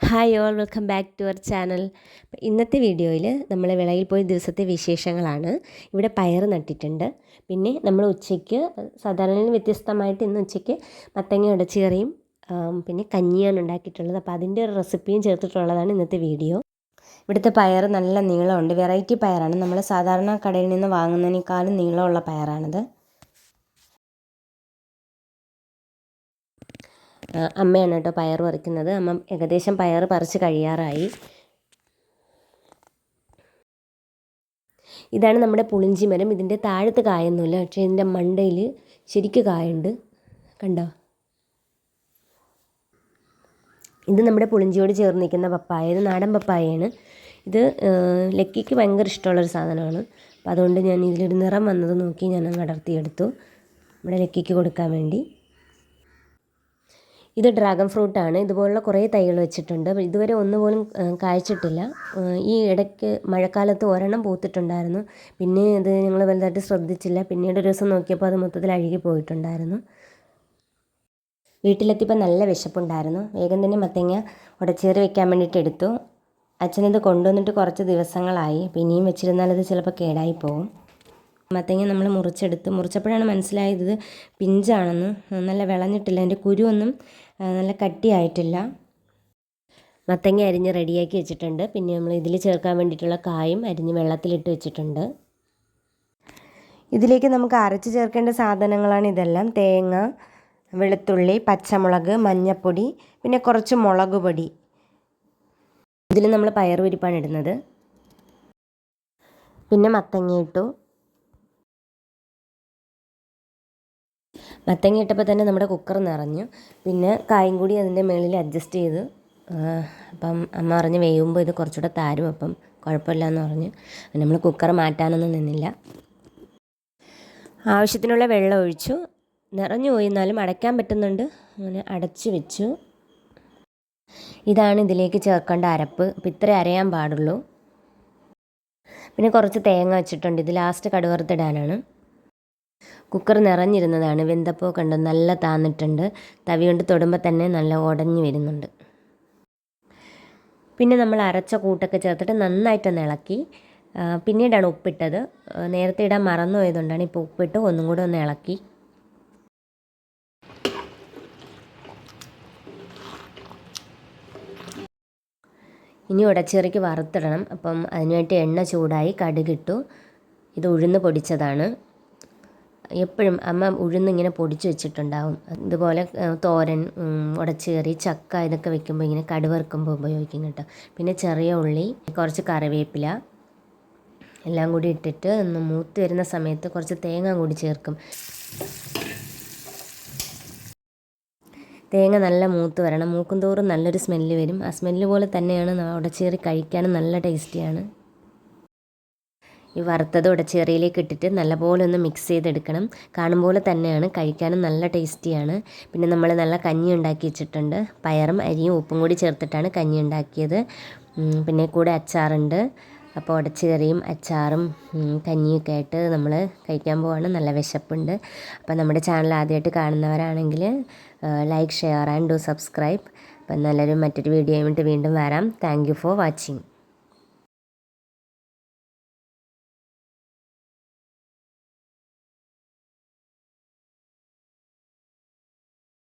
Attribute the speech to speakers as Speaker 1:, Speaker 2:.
Speaker 1: Hi all welcome back to our channel ഇന്നത്തെ വീഡിയോയിൽ നമ്മൾ വിളയിൽ പോയ ദിവസത്തെ വിശേഷങ്ങളാണ്. ഇവിടെ പയർ നട്ടിട്ടുണ്ട്. പിന്നെ നമ്മൾ ഉച്ചയ്ക്ക് സാധാരണ വ്യത്യസ്തമായിട്ട് ഇന്ന് ഉച്ചയ്ക്ക് മത്തങ്ങ ഉടച്ചുകറിയും പിന്നെ കഞ്ഞിയാണ് ഉണ്ടാക്കിയിട്ടുള്ളത്. അപ്പോൾ അതിന്റെ ഒരു റെസിപ്പിയും ചേർത്തിട്ടുള്ളതാണ് ഇന്നത്തെ വീഡിയോ. ഇവിടുത്തെ പയർ നല്ല നീളമുണ്ട്. വെറൈറ്റി പയറാണ്. നമ്മൾ സാധാരണ കടയിൽ നിന്ന് വാങ്ങുന്നതിനേക്കാളും നീളമുള്ള പയറാണിത്. അമ്മയാണ് കേട്ടോ പയർ പറിക്കുന്നത്. അമ്മ ഏകദേശം പയർ പറിച്ച് കഴിയാറായി. ഇതാണ് നമ്മുടെ പുളിഞ്ചി മരം. ഇതിന്റെ താഴത്ത് കായൊന്നുമില്ല. പക്ഷേ ഇതിന്റെ മണ്ടയിൽ ശരിക്ക് കായുണ്ട്. കണ്ടോ? ഇത് നമ്മുടെ പുളിഞ്ചിയോട് ചേർന്ന് നിൽക്കുന്ന പപ്പായ. ഇത് നാടൻ പപ്പായയാണ്. ഇത് ലക്കിക്ക് ഭയങ്കര ഇഷ്ടമുള്ളൊരു സാധനമാണ്. അപ്പോൾ അതുകൊണ്ട് ഞാൻ ഇതിലൊരു നിറം വന്നത് നോക്കി ഞാൻ അടർത്തിയെടുത്തു. നമ്മുടെ ലക്കിക്ക് കൊടുക്കാൻ വേണ്ടി. ഇത് ഡ്രാഗൺ ഫ്രൂട്ടാണ് ഇതുപോലുള്ള കുറേ തൈകൾ വെച്ചിട്ടുണ്ട്. ഇതുവരെ ഒന്നുപോലും കായ്ച്ചിട്ടില്ല. ഈ ഇടയ്ക്ക് മഴക്കാലത്ത് ഒരെണ്ണം പൂത്തിട്ടുണ്ടായിരുന്നു. പിന്നെ ഇത് ഞങ്ങൾ വലുതായിട്ട് ശ്രദ്ധിച്ചില്ല. പിന്നീട് ഒരു ദിവസം നോക്കിയപ്പോൾ അത് മൊത്തത്തിൽ അഴുകി പോയിട്ടുണ്ടായിരുന്നു. വീട്ടിലെത്തിയപ്പോൾ നല്ല വിശപ്പുണ്ടായിരുന്നു. വേഗം തന്നെ മത്തങ്ങ ഉടച്ചേറി വെക്കാൻ വേണ്ടിയിട്ട് എടുത്തു. അച്ഛനിത് കൊണ്ടുവന്നിട്ട് കുറച്ച് ദിവസങ്ങളായി. പിന്നെയും വെച്ചിരുന്നാൽ അത് ചിലപ്പോൾ കേടായി പോകും. മത്തങ്ങ നമ്മൾ മുറിച്ചെടുത്ത് മുറിച്ചപ്പോഴാണ് മനസ്സിലായത് പിഞ്ചാണെന്ന്. നല്ല വിളഞ്ഞിട്ടില്ല. അതിന്റെ കുരുവൊന്നും നല്ല കട്ടിയായിട്ടില്ല. മത്തങ്ങ അരിഞ്ഞ് റെഡിയാക്കി വെച്ചിട്ടുണ്ട്. പിന്നെ നമ്മൾ ഇതിൽ ചേർക്കാൻ വേണ്ടിയിട്ടുള്ള കായും അരിഞ്ഞ് വെള്ളത്തിലിട്ട് വെച്ചിട്ടുണ്ട്. ഇതിലേക്ക് നമുക്ക് അരച്ച് ചേർക്കേണ്ട സാധനങ്ങളാണ് ഇതെല്ലാം. തേങ്ങ വെളുത്തുള്ളി പച്ചമുളക് മഞ്ഞൾപ്പൊടി പിന്നെ കുറച്ച് മുളക് പൊടി. ഇതിൽ നമ്മൾ പയറുപരിപ്പാണ് ഇടുന്നത്. പിന്നെ മത്തങ്ങ ഇട്ടു. മത്തങ്ങ ഇട്ടപ്പോൾ തന്നെ നമ്മുടെ കുക്കർ നിറഞ്ഞു. പിന്നെ കായും കൂടി അതിന്റെ മുകളിൽ അഡ്ജസ്റ്റ് ചെയ്ത് അപ്പം അമ്മ പറഞ്ഞ് വേവുമ്പോൾ ഇത് കുറച്ചുകൂടെ താരും അപ്പം കുഴപ്പമില്ല എന്ന് പറഞ്ഞ്. നമ്മൾ കുക്കർ മാറ്റാനൊന്നും നിന്നില്ല. ആവശ്യത്തിനുള്ള വെള്ളം ഒഴിച്ചു. നിറഞ്ഞു പോയി എന്നാലും അടയ്ക്കാൻ പറ്റുന്നുണ്ട്. അങ്ങനെ അടച്ചു വെച്ചു. ഇതാണ് ഇതിലേക്ക് ചേർക്കേണ്ട അരപ്പ്. അപ്പം ഇത്ര അരയാൻ പാടുള്ളൂ. പിന്നെ കുറച്ച് തേങ്ങ വെച്ചിട്ടുണ്ട്. ഇത് ലാസ്റ്റ് കടുവറുത്തിടാനാണ്. കുക്കർ നിറഞ്ഞിരുന്നതാണ്. വെന്തപ്പോൾ കണ്ട് നല്ല താന്നിട്ടുണ്ട്. തവി കൊണ്ട് തൊടുമ്പോൾ തന്നെ നല്ല ഉടഞ്ഞു വരുന്നുണ്ട്. പിന്നെ നമ്മൾ അരച്ച കൂട്ടൊക്കെ ചേർത്തിട്ട് നന്നായിട്ടൊന്ന് ഇളക്കി. പിന്നീടാണ് ഉപ്പിട്ടത്. നേരത്തെ ഇടാൻ മറന്നു പോയതുകൊണ്ടാണ് ഇപ്പോൾ ഉപ്പിട്ട് ഒന്നും കൂടെ ഒന്ന് ഇളക്കി. ഇനി ഉടച്ചിറക്കി വറുത്തിടണം. അപ്പം അതിനുവേണ്ടി എണ്ണ ചൂടായി കടുകിട്ടു. ഇത് ഉഴുന്ന് പൊടിച്ചതാണ്. എപ്പോഴും അമ്മ ഉഴുന്നിങ്ങനെ പൊടിച്ച് വെച്ചിട്ടുണ്ടാവും. ഇതുപോലെ തോരൻ ഉടച്ചേറി ചക്ക ഇതൊക്കെ വെക്കുമ്പോൾ ഇങ്ങനെ കടുവറുക്കുമ്പോൾ ഉപയോഗിക്കും കേട്ടോ. പിന്നെ ചെറിയ ഉള്ളി കുറച്ച് കറിവേപ്പില എല്ലാം കൂടി ഇട്ടിട്ട് ഒന്ന് മൂത്ത് വരുന്ന സമയത്ത് കുറച്ച് തേങ്ങ കൂടി ചേർക്കും. തേങ്ങ നല്ല മൂത്ത് വരണം. മൂക്കും തോറും നല്ലൊരു സ്മെല്ല് വരും. ആ സ്മെല്ല് പോലെ തന്നെയാണ് ഉടച്ചേറി കഴിക്കാനും നല്ല ടേസ്റ്റിയാണ്. ഈ വറുത്തത് ഉടച്ചേറിയിലേക്ക് ഇട്ടിട്ട് നല്ലപോലെ ഒന്ന് മിക്സ് ചെയ്തെടുക്കണം. കാണും പോലെ തന്നെയാണ് കഴിക്കാനും നല്ല ടേസ്റ്റിയാണ്. പിന്നെ നമ്മൾ നല്ല കഞ്ഞി ഉണ്ടാക്കി വെച്ചിട്ടുണ്ട്. പയറും അരിയും ഉപ്പും കൂടി ചേർത്തിട്ടാണ് കഞ്ഞി ഉണ്ടാക്കിയത്. പിന്നെ കൂടെ അച്ചാറുണ്ട്. അപ്പോൾ ഉടച്ചുകറിയും അച്ചാറും കഞ്ഞിയൊക്കെ ആയിട്ട് നമ്മൾ കഴിക്കാൻ പോവാണ്. നല്ല വിശപ്പുണ്ട്. അപ്പോൾ നമ്മുടെ ചാനൽ ആദ്യമായിട്ട് കാണുന്നവരാണെങ്കിൽ like share and do subscribe അപ്പം നല്ലൊരു മറ്റൊരു വീഡിയോ വീണ്ടും വരാം. Thank for watching